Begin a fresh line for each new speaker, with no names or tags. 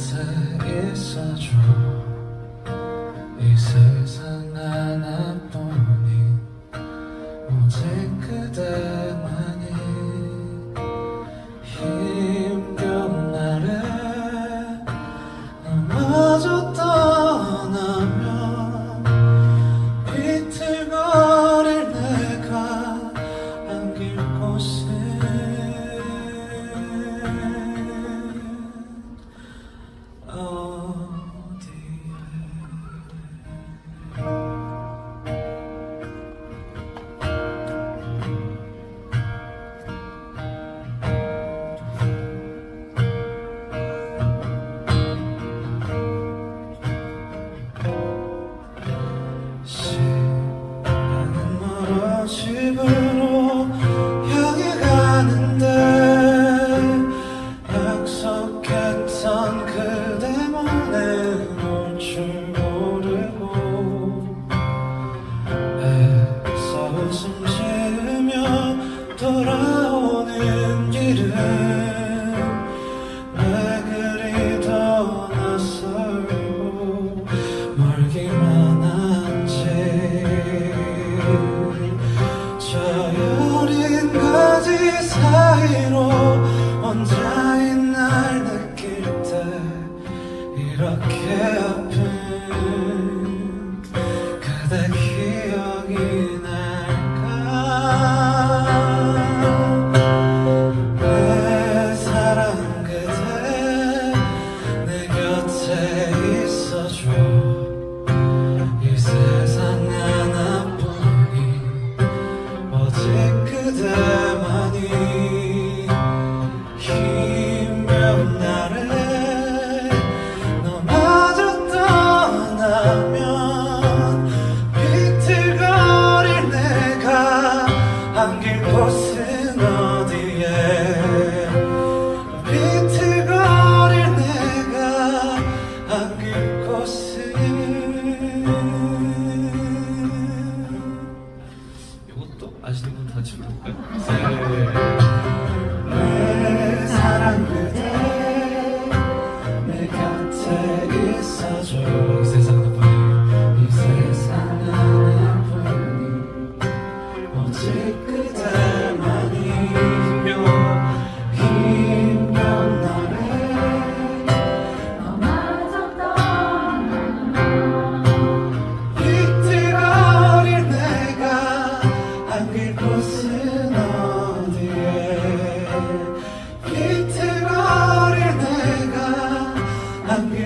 곁에 있어줘 이 세상 하나뿐인 오직 그대. 집으로 향해 가는데 약속했던 그대 몰래 올줄 모르고 애써 웃음 지으며 돌아 사이로 언제나 você não Happy